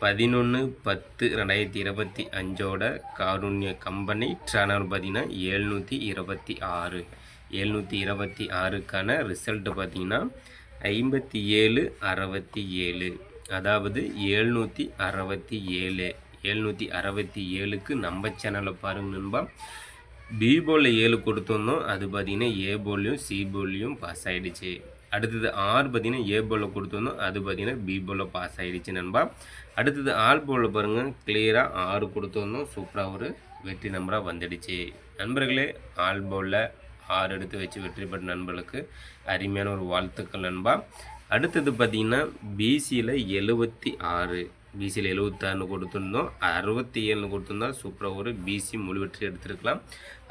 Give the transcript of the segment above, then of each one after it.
பதினொன்று பத்து ரெண்டாயிரத்தி இருபத்தி அஞ்சோட காருண்ய கம்பெனி சேனல் பார்த்தீங்கன்னா எழுநூற்றி இருபத்தி ஆறு. எழுநூற்றி இருபத்தி ஆறுக்கான ரிசல்ட்டு பார்த்தீங்கன்னா ஐம்பத்தி ஏழு அறுபத்தி ஏழு. அதாவது எழுநூற்றி அறுபத்தி ஏழு. எழுநூற்றி அறுபத்தி ஏழுக்கு நம்ம சேனலில் பாருங்க நண்பா. பி போலில் ஏழு கொடுத்துருந்தோம். அது பார்த்தீங்கன்னா ஏ போலையும் சி போலையும் பாஸ் ஆகிடுச்சு அடுத்தது ஆறு பார்த்தீங்கன்னா ஏ போலில் கொடுத்துருந்தோம். அது பார்த்தீங்கன்னா பி போலில் பாஸ் ஆகிடுச்சு நண்பா. அடுத்தது ஆர் போலில் பாருங்கள் கிளியராக ஆறு கொடுத்துருந்தோம். சூப்பராக ஒரு வெற்றி நம்பராக வந்துடுச்சு. நண்பர்களே ஆல் போலில் ஆறு எடுத்து வச்சு வெற்றி பெற்ற நண்பர்களுக்கு அருமையான ஒரு வாழ்த்துக்கள் நண்பா. அடுத்தது பார்த்திங்கன்னா பிசியில் எழுபத்தி ஆறு பிசியில் எழுபத்தாறுனு கொடுத்துருந்தோம். அறுபத்தி ஏழுன்னு கொடுத்துருந்தா சூப்பராக ஒரு பிசி முழு வெற்றி எடுத்துருக்கலாம்.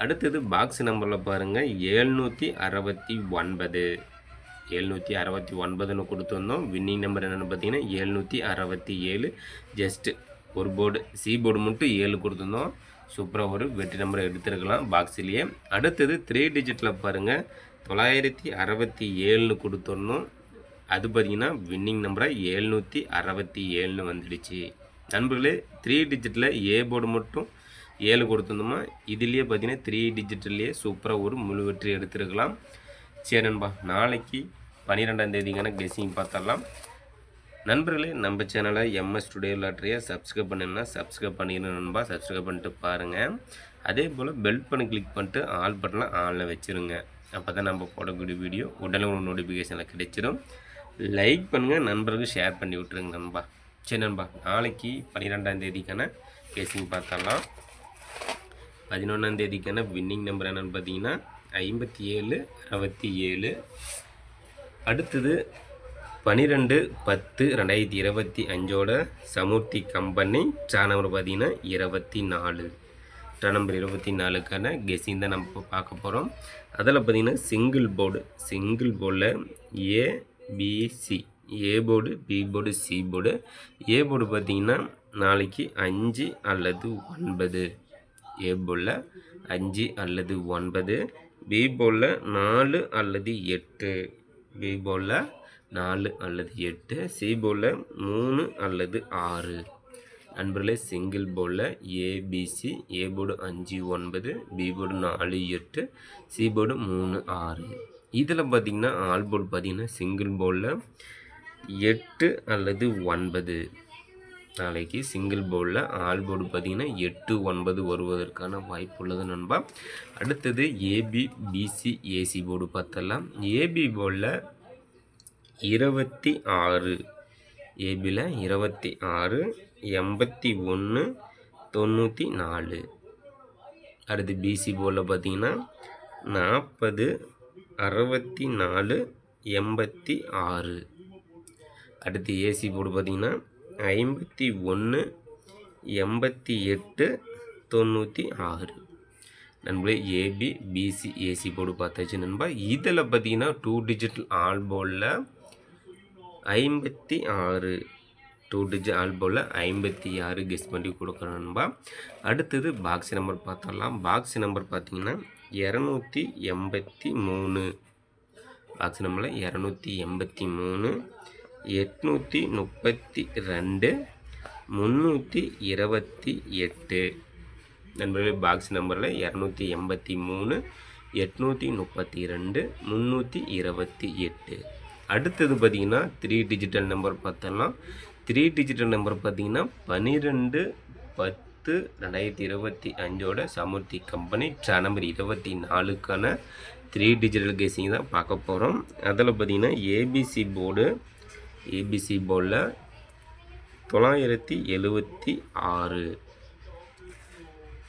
அடுத்தது பாக்ஸ் நம்பரில் பாருங்கள் ஏழ்நூற்றி அறுபத்தி ஒன்பது. எழுநூற்றி அறுபத்தி ஒன்பதுன்னு கொடுத்துருந்தோம். வின்னிங் நம்பர் என்னென்னு பார்த்தீங்கன்னா எழுநூற்றி அறுபத்தி ஏழு. ஜஸ்ட்டு ஒரு போர்டு சி போர்டு மட்டும் ஏழு கொடுத்துருந்தோம். சூப்பராக ஒரு வெற்றி நம்பரை எடுத்துருக்கலாம் பாக்ஸ்லேயே அடுத்தது த்ரீ டிஜிட்டில் பாருங்கள் தொள்ளாயிரத்தி அறுபத்தி ஏழுன்னு கொடுத்துருந்தோம். அது பார்த்தீங்கன்னா வின்னிங் நம்பராக எழுநூற்றி அறுபத்தி ஏழுன்னு வந்துடுச்சு. நண்பர்களே த்ரீ டிஜிட்டில் ஏ போர்டு மட்டும் ஏழு கொடுத்துருந்தோமா? இதுலேயே பார்த்தீங்கன்னா த்ரீ டிஜிட்டல்லையே சூப்பராக ஒரு முழு வெற்றி எடுத்துருக்கலாம். சரி நண்பா நாளைக்கு பன்னிரெண்டாம் தேதிக்கான கெஸ்ஸிங் பார்த்துடலாம். நண்பர்களே நம்ம சேனலை எம்எஸ் டுடே லாட்ரியை சப்ஸ்கிரைப் பண்ணணும்னா சப்ஸ்கிரைப் பண்ணிடணும் நண்பா சப்ஸ்கிரைப் பண்ணிட்டு பாருங்கள் அதே போல் பெல் பண்ணி கிளிக் பண்ணிட்டு ஆல் பட்டனை ஆனில் வச்சுருங்க. அப்போ தான் நம்ம போடக்கூடிய வீடியோ உடனே ஒரு நோட்டிஃபிகேஷனில் கிடைச்சிடும் லைக் பண்ணுங்கள் நண்பர்களுக்கு ஷேர் பண்ணி விட்ருங்க நண்பா. சரி நண்பா நாளைக்கு பன்னிரெண்டாம் தேதிக்கான கேசிங் பார்த்தரலாம் பதினொன்றாம் தேதிக்கான வின்னிங் நம்பர் என்னென்னு பார்த்தீங்கன்னா ஐம்பத்தி ஏழு அறுபத்தி ஏழு. அடுத்தது பன்னிரெண்டு பத்து ரெண்டாயிரத்தி இருபத்தி அஞ்சோட சமூர்த்தி கம்பெனி ட்ரா நம்பர் பார்த்திங்கன்னா இருபத்தி நாலு. ட்ரா நம்பர் இருபத்தி நாலுக்கான கெஸிங் தான் நம்ம பார்க்க போகிறோம் அதில் பார்த்தீங்கன்னா சிங்கிள் போர்டு சிங்கிள் போர்டில் ABC A board B board C board A board பார்த்தீங்கன்னா நாளைக்கு அஞ்சு அல்லது ஒன்பது. ஏ போர்டில் அஞ்சு அல்லது ஒன்பது. பி போலில் நாலு அல்லது எட்டு. பி போலில் நாலு அல்லது எட்டு. சி போலில் மூணு அல்லது ஆறு. நண்பர்களே சிங்கிள் போர்டில் ஏபிசி ஏ போர்டு அஞ்சு ஒன்பது பி போர்டு நாலு எட்டு சி போர்டு மூணு ஆறு. இதில் பார்த்திங்கன்னா ஆல் போர்டு பார்த்திங்கன்னா சிங்கிள் போர்டில் எட்டு அல்லது ஒன்பது. நாளைக்கு சிங்கிள் போர்டில் ஆல் போர்டு பார்த்திங்கன்னா எட்டு ஒன்பது வருவதற்கான வாய்ப்பு உள்ளது நண்பா. அடுத்தது ஏபி பிசி ஏசி போர்டு பார்த்தலாம் ஏபி போர்டில் இருபத்தி ஆறு ஏபியில் இருபத்தி ஆறு எண்பத்தி ஒன்று தொண்ணூற்றி நாலு. அடுத்து பிசி போர்டில் பார்த்தீங்கன்னா நாற்பது அறுபத்தி நாலு எண்பத்தி ஆறு. அடுத்து ஏசி போர்டு பார்த்திங்கன்னா ஐம்பத்தி ஒன்று எண்பத்தி எட்டு தொண்ணூற்றி ஆறு. நண்பர்களே ஏபி பிசி ஏசி போர்டு பார்த்தாச்சு நண்பா. இதில் பார்த்தீங்கன்னா டூ டிஜிட்டல் ஆல்போலில் ஐம்பத்தி ஆறு டூ டிஜிட் ஆல்போலில் ஐம்பத்தி ஆறு கெஸ் பண்ணி கொடுக்குறோம் நண்பா. அடுத்தது பாக்ஸ் நம்பர் பார்த்தரலாம் பாக்ஸ் நம்பர் பார்த்தீங்கன்னா இரநூத்தி எண்பத்தி மூணு. பாக்ஸ் நம்பரில் இரநூத்தி எண்பத்தி மூணு எட்நூற்றி முப்பத்தி ரெண்டு முந்நூற்றி இருபத்தி எட்டு. நண்பர்களே பாக்ஸ் நம்பரில் இரநூத்தி எண்பத்தி மூணு எட்நூற்றி முப்பத்தி ரெண்டு முந்நூற்றி இருபத்தி எட்டு. அடுத்தது பார்த்திங்கன்னா த்ரீ டிஜிட்டல் நம்பர் பார்த்தோம்னா த்ரீ டிஜிட்டல் நம்பர் பார்த்திங்கன்னா பன்னிரெண்டு பத்து ரெண்டாயிரத்தி இருபத்தி அஞ்சோட சமுர்த்தி கம்பெனி ட்ரா நம்பர் இருபத்தி நாலுக்கான த்ரீ டிஜிட்டல் கேசிங் தான் பார்க்க போகிறோம் அதில் பார்த்திங்கன்னா ஏபிசி போர்டு ஏபிசி போர்டில் தொள்ளாயிரத்தி எழுபத்தி ஆறு.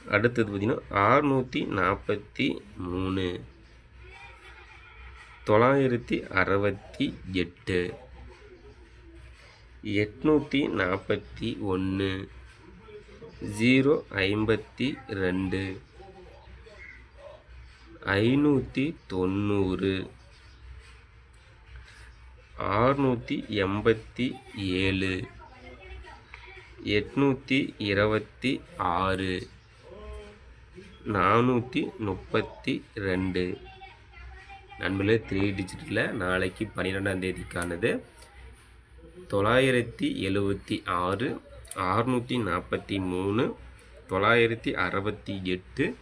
அடுத்தது பார்த்திங்கன்னா ஆறுநூற்றி நாற்பத்தி மூணு. தொள்ளாயிரத்தி அறுபத்தி எட்டு. எட்நூற்றி நாற்பத்தி ஒன்று. ஜீரோ ஐம்பத்தி ரெண்டு. ஐநூற்றி தொண்ணூறு. ஆறுநூற்றி எண்பத்தி ஏழு. எட்நூற்றி இருபத்தி ஆறு. நானூற்றி முப்பத்தி ரெண்டு. நண்பர்களே த்ரீ டிஜிட்டில் நாளைக்கு பன்னிரெண்டாம் தேதிக்கானது. தொள்ளாயிரத்தி எழுபத்தி ஆறு அறுநூற்றி நாற்பத்தி மூணு தொள்ளாயிரத்தி அறுபத்தி எட்டு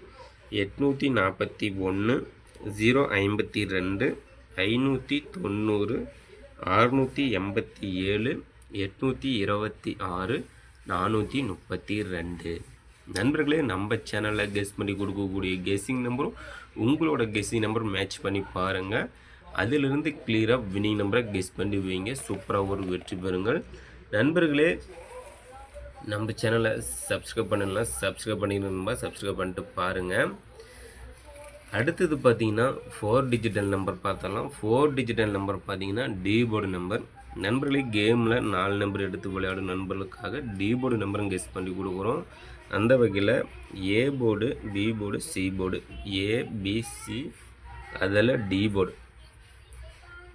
எட்நூற்றி நாற்பத்தி ஒன்று ஜீரோ ஐம்பத்தி ரெண்டு ஐநூற்றி தொண்ணூறு அறுநூற்றி எண்பத்தி ஏழு எட்நூற்றி இருபத்தி ஆறு நானூற்றி முப்பத்தி ரெண்டு. நண்பர்களே நம்ம சேனலில் கெஸ் பண்ணி கொடுக்கக்கூடிய கெஸ்ஸிங் நம்பரும் உங்களோட கெஸ்ஸிங் நம்பர் மேட்ச் பண்ணி பாருங்கள் அதிலிருந்து கிளியராக வினிங் நம்பரை கெஸ் பண்ணி வைங்க. சூப்பராக ஒரு வெற்றி பெறுங்கள். நண்பர்களே நம்ம சேனலை சப்ஸ்கிரைப் பண்ணலாம் சப்ஸ்கிரைப் பண்ணிடணுமா சப்ஸ்கிரைப் பண்ணிட்டு பாருங்கள் அடுத்தது பார்த்தீங்கன்னா ஃபோர் டிஜிட்டல் நம்பர் பார்த்தலாம் ஃபோர் டிஜிட்டல் நம்பர் பார்த்தீங்கன்னா டி போர்டு நம்பர் நண்பர்களே கேமில் நாலு நம்பர் எடுத்து விளையாடும் நண்பர்களுக்காக டி போர்டு நம்பரும் கெஸ் பண்ணி கொடுக்குறோம். அந்த வகையில் A board B board C board ABC அதில் டி போர்டு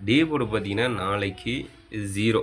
டி போர்டு பார்த்தீங்கன்னா நாளைக்கு ஜீரோ